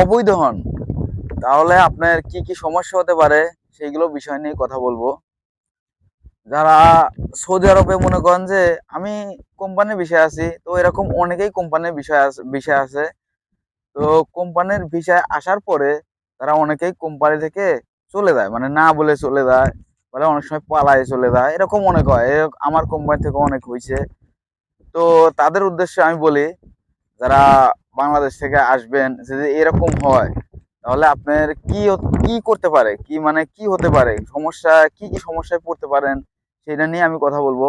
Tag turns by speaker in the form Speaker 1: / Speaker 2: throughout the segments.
Speaker 1: অবৈধ হন। তাহলে আপনার কি কি সমস্যা হতে পারে সেইগুলো বিষয় নিয়ে কথা বলব। যারা সৌদি আরবে মনে করেন যে আমি কোম্পানির বিষয় আছি, তো এরকম অনেকেই কোম্পানির বিষয় বিষয় আছে। তো কোম্পানির বিষয় আসার পরে তারা অনেকেই কোম্পানি থেকে চলে যায় মানে না বলে চলে যায় বলে অনেক সময় পালায় চলে যায়, এরকম অনেক হয়। আমার কোম্পানি থেকে অনেক হয়েছে। তো তাদের উদ্দেশ্যে আমি বলি, যারা বাংলাদেশ থেকে আসবেন, যদি এরকম হয়, তাহলে আপনার কি কি করতে পারে? কি মানে কি হতে পারে? সমস্যা, কি কি সমস্যায় পড়তে পারেন? সেটা নিয়ে আমি কথা বলব।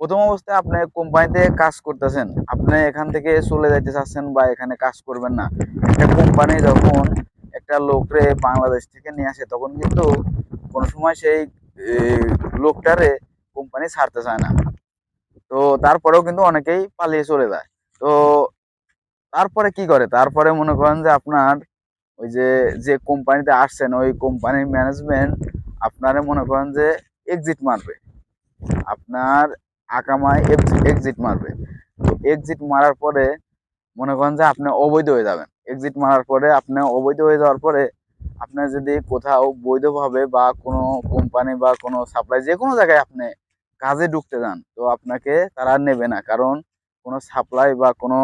Speaker 1: প্রথম অবস্থায় আপনি কোম্পানিতে কাজ করতেছেন। আপনি এখান থেকে চলে যাইতে চাচ্ছেন বা এখানে কাজ করবেন না। একটা কোম্পানি যখন একটা লোকরে বাংলাদেশ থেকে নিয়ে আসে, তখন কিন্তু কোনো সময় সেই লোকটারে কোম্পানি ছাড়তে চায় না। তো তারপরেও কিন্তু অনেকেই পালিয়ে চলে যায়। তো তারপরে কি করে? তারপরে মনে করেন যে আপনার ওই যে যে কোম্পানিতে আসছেন, ওই কোম্পানির ম্যানেজমেন্ট আপনারে মনে করেন যে এক্সিট মারবে। আপনার আকামায় এক্সিট মারবে। তো এক্সিট মারার পরে মনে করেন যে আপনি অবৈধ হয়ে যাবেন। এক্সিট মারার পরে আপনি অবৈধ হয়ে যাওয়ার পরে আপনার যদি কোথাও বৈধভাবে বা কোনো কোম্পানি বা কোনো সাপ্লাই যে কোনো জায়গায় আপনি কাজে ঢুকতে যান, তো আপনাকে তারা নেবে না। কারণ কোনো সাপ্লাই বা কোনো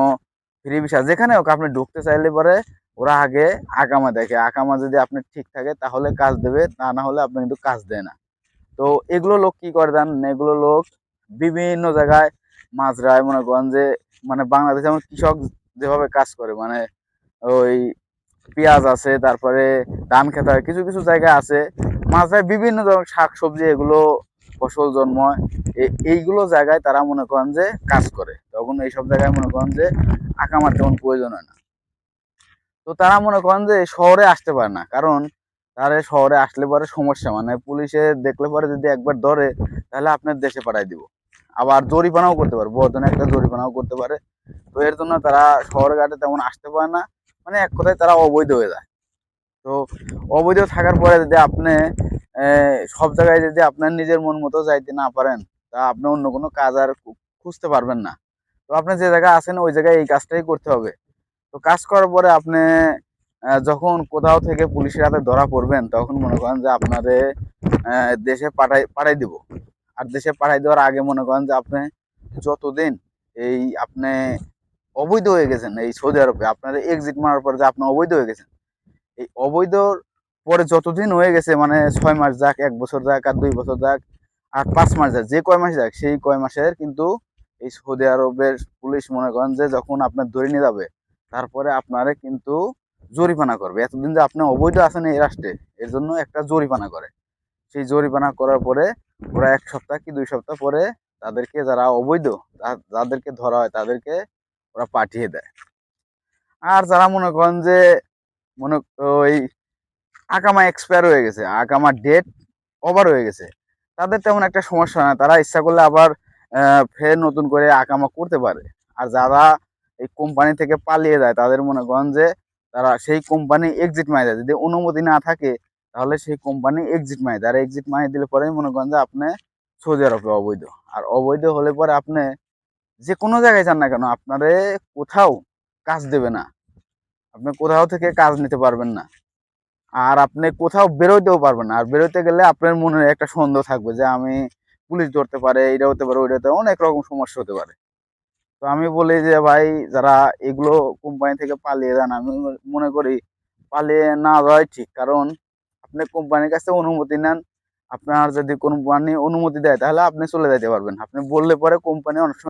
Speaker 1: ফ্রি ভিসা যেখানে হোক আপনি ঢুকতে চাইলে পরে ওরা আগে আকামা দেখে। আকামা যদি আপনি ঠিক থাকে, তাহলে কাজ দেবে, তা না হলে আপনি কিন্তু কাজ দেয় না। তো এগুলো লোক কি করে দেন এগুলো লোক বিভিন্ন জায়গায় মাজরায় মনে করেন যে মানে বাংলাদেশে যেমন কৃষক যেভাবে কাজ করে মানে ওই পেঁয়াজ আছে, তারপরে ধান খেতে হয়, কিছু কিছু জায়গায় আছে। মাঝরায় বিভিন্ন ধরনের শাক সবজি এগুলো ফসল জন্মায় এইগুলো জায়গায় তারা মনে করেন যে কাজ করে। তখন এইসব জায়গায় মনে করেন যে আকামার তেমন প্রয়োজন হয় না। তো তারা মনে করেন যে শহরে আসতে পারে না। কারণ তারা শহরে আসলে পরে সমস্যা। মানে পুলিশে দেখলে পরে যদি একবার ধরে, তাহলে আপনার দেশে পাঠাই দিব। আবার জরিমানাও করতে পারে। বর্ধনে একটা জরিমানাও করতে পারে। তো এর জন্য তারা শহরে ঘাটে তেমন আসতে পারে না। মানে এক কথায় তারা অবৈধ হয়ে যায়। তো অবৈধ থাকার পরে যদি আপনি সব জায়গায় যদি আপনার নিজের মন মতো যাইতে না পারেন, তা আপনি অন্য কোনো কাজ আর খুঁজতে পারবেন না। তো আপনি যে জায়গায় আছেন, ওই জায়গায় এই কাজটাই করতে হবে। তো কাজ করার পরে আপনি যখন কোথাও থেকে পুলিশের হাতে ধরা পড়বেন, তখন মনে করেন যে আপনারে দেশে পাঠাই পাঠাই দিব। আর দেশে পাঠাই দেওয়ার আগে মনে করেন যে আপনি যতদিন এই আপনি অবৈধ হয়ে গেছেন, এই সৌদি আরবে, আপনার এক্সিট মারার পরে যে আপনি অবৈধ হয়ে গেছেন এই অবৈধর পরে যতদিন হয়ে গেছে মানে ছয় মাস যাক, এক বছর যাক আর দুই বছর যাক আর পাঁচ মাস যাক, যে কয় মাস যাক, সেই কয় মাসের কিন্তু এই সৌদি আরবের পুলিশ মনে করেন যে যখন আপনার ধরে নিয়ে যাবে, তারপরে আপনারে কিন্তু জরিমানা করবে। এতদিন যে আপনি অবৈধ আছেন এই রাষ্ট্রে, এর জন্য একটা জরিমানা করে। সেই জরিমানা করার পরে ওরা এক সপ্তাহ কি দুই সপ্তাহ পরে তাদেরকে যারা অবৈধ যাদেরকে ধরা হয় তাদেরকে ওরা পাঠিয়ে দেয়। আর যারা মনে করেন যে মনে ওই আকামা এক্সপায়ার হয়ে গেছে আকামা ডেট ওভার হয়ে গেছে। তাদের তেমন একটা সমস্যা না, তারা ইচ্ছা করলে আবার ফের নতুন করে আকামা করতে পারে। আর যারা এই কোম্পানি থেকে পালিয়ে যায়, তাদের মনে করেন যে তারা সেই কোম্পানি এক্সিট মারি দেয়। যদি অনুমতি না থাকে, তাহলে সেই কোম্পানি এক্সিট মারি দেয়। আর এক্সিট মারি দিলে পরে মনে করেন যে আপনি সৌদি আরবে অবৈধ। আর অবৈধ হলে পরে আপনি যে কোনো জায়গায় যান না কেন, আপনারে কোথাও কাজ দেবে না। আপনি কোথাও থেকে কাজ নিতে পারবেন না। আর আপনি কোথাও বেরোতেও পারবেন না। আর বেরোতে গেলে আপনার মনে একটা সন্দেহ থাকবে যে, আমি পুলিশ ধরতে পারে এটা হতে পারে ওইটা হতে অনেক রকম সমস্যা হতে পারে। তো আমি বলি যে, ভাই, যারা এগুলো কোম্পানি থেকে পালিয়ে যান, আমি মনে করি পালিয়ে না যাওয়াই ঠিক। কারণ আপনি কোম্পানির কাছে অনুমতি নেন। আপনার যদি কোম্পানি অনুমতি দেয়, তাহলে আপনি চলে যেতে পারবেন। আপনি বললে পরে কোম্পানি অনেক